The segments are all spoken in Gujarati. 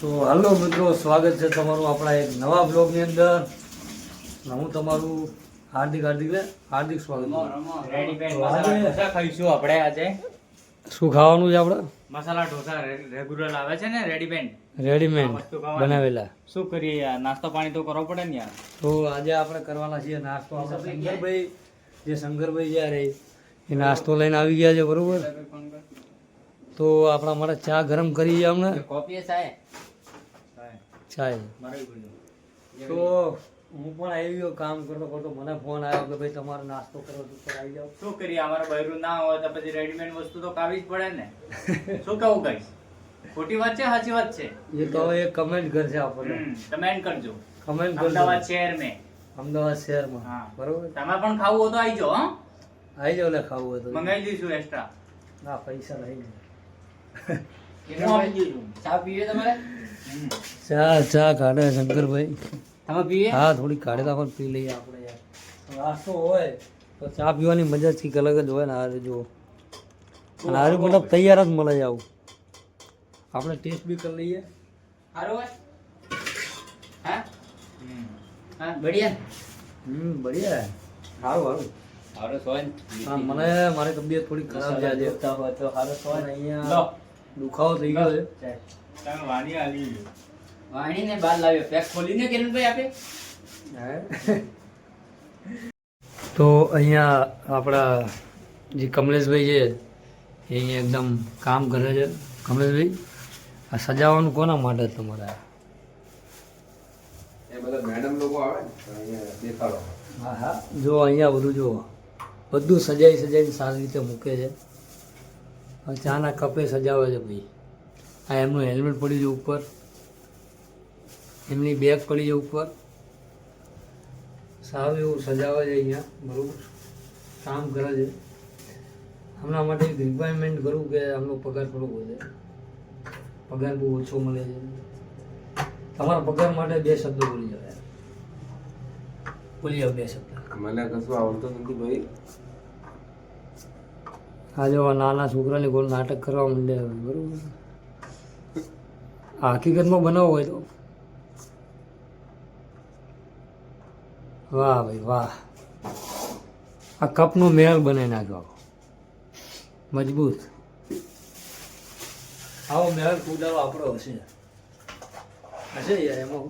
તો હાલો મિત્રો સ્વાગત છે તમારું આપણા એક નવા બ્લોગની અંદર. હું તમારું હાર્દિક હાર્દિક હાર્દિક સ્વાગત ખાઈશું આપણે આજે. શું ખાવાનું છે આપણે? મસાલા ઢોસા રેગ્યુલર આવે છે ને રેડીમેડ રેડીમેડ. બનાવેલા. શું કરીએ યાર? નાસ્તો પાણી તો કરવો પડે ને યાર. તો આજે આપણે કરવાના છીએ નાસ્તો. આપણે શંકરભાઈ જે શંકરભાઈ જ્યારે એ નાસ્તો લઈને આવી ગયા છે બરોબર? તો આપણા માટે ચા ગરમ કરી અમને. ચાય. તો હું પણ આવી ગયો કામ કરતો કરતો મને ફોન આવ્યો કે ભાઈ તમારો નાસ્તો કરો તો આવી જાઓ. શું કરીએ? અમારે બૈરું ના હોય તો પછી રેડીમેડ વસ્તુ તો કાવી જ પડે ને. શું કહું કઈશ ખોટી વાત છે સાચી વાત છે? એ તો હવે એક કમેન્ટ કરશે આપણને. કમેન્ટ કરજો. કમેન્ટ અમદાવાદ શહેર મેં અમદાવાદ શહેરમાં. હા. બરોબર? તમે પણ ખાવું હોય તો આવી જાઓ હા? આવી જાવ ને ખાવું હોય તો. મંગાવી દઈશું એક્સ્ટ્રા ના પૈસા દઈશું ચા ચા ચા કાઢે શંકરભાઈ. તમે પીવે હા થોડી કાઢે તો પણ પી લઈએ આપણે યાર. નાસ્તો હોય તો ચા પીવાની મજા જ કંઈક અલગ જ હોય ને આ જુઓ. અને આ મતલબ તૈયાર જ મળે આવું. આપણે ટેસ્ટ બી કરી લઈએ. સારું હોય? હા? હા બઢિયા? હમ બઢિયા. સારું સારું. સારું સોન હા મને મારી તબિયત થોડી ખરાબ છે આજે. હોય તો સારું સોન અહીંયા દુખાવો થઈ ગયો છે. તમે વાણી આલી વાણીને બહાર લાવ્યો. પેક ખોલીને કિરણભાઈ આપે? તો અહીંયા આપણા જે કમલેશભાઈ છે એ અહીંયા એકદમ કામ કરે છે. કમલેશભાઈ આ સજાવવાનું કોના માટે છે તમારે મેડમ લોકો આવે ને દેખાડો. હા હા. જો અહીંયા બધું જો બધું સજાઈ સજાઈને સારી રીતે મૂકે છે. ચાના કપે સજાવે છે ભાઈ આ એમનું હેલ્મેટ પડ્યું છે ઉપર. એમની બેગ પડી છે ઉપર. સારું એવું સજાવે છે અહીંયા, બરાબર. કામ કરે છે. હમણાં માટે એક રિક્વાયરમેન્ટ કરું કે આમનો પગાર થોડો વધે. પગાર બહુ ઓછો મળે છે. તમારા પગાર માટે બે શબ્દો બોલી જાવ યાર બોલી જાવ બે શબ્દ. મને કશું આવડતું નથી ભાઈ. આ જો આ નાના છોકરાની કોઈ નાટક કરવા માંડે હવે, બરોબર? આ હકીકતમાં બનાવવો હોય તો. વાહ ભાઈ વાહ. આ કપનો મહેલ બનાવી નાખ્યો મજબૂત. આવો મહેલ કુદારો આપણો હશે. હશે યાર એમાં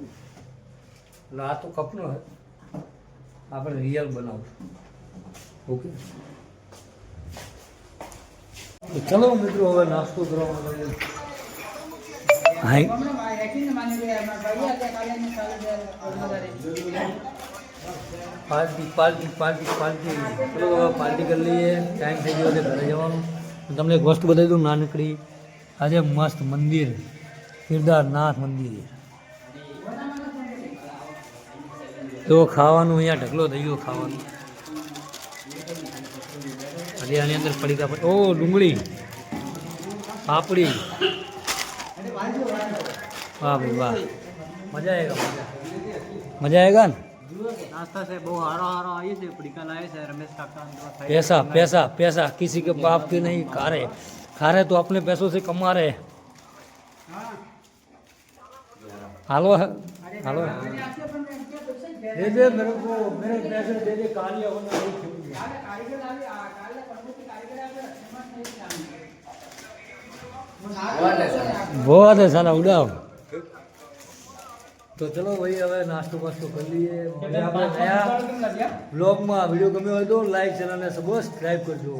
એટલે આ તો કપનો આપણે રિયલ બનાવશું ઓકે? તો ચલો મિત્રો હવે નાસ્તો કરવા માટે hi party party party party ચલો હવે પાર્ટી કરી લઈએ ટાઈમ થઈ ગયો ઘરે જવાનું હું તમને એક વસ્તુ બતાવી દઉં નાનકડી આજે મસ્ત મંદિર કેદારનાથ મંદિર તો ખાવાનું અહીંયા ઢગલો થઈ ગયો ખાવાનું અરે આની અંદર પડીકા ઓ ડુંગળી. પાપડી. વાહ ભાઈ વાહ. મજા આવેગા મજા. આવેગા ને? पैसा पैसा पैसा किसी के बाप के नहीं खा रहे खा रहे तो अपने पैसों से कमा रहे हालो हालो है दे दे मेरे को मेरे पैसे दे दे कालिया वरना नहीं खिलूंगी। बहुत है साला उड़ाव તો ચલો ભાઈ હવે નાસ્તો બાસ્તો કરી લઈએ મળીએ આપણે નયા બ્લોગમાં વિડીયો ગમ્યો હોય તો લાઈક ચેનલને સબસ્ક્રાઈબ કરજો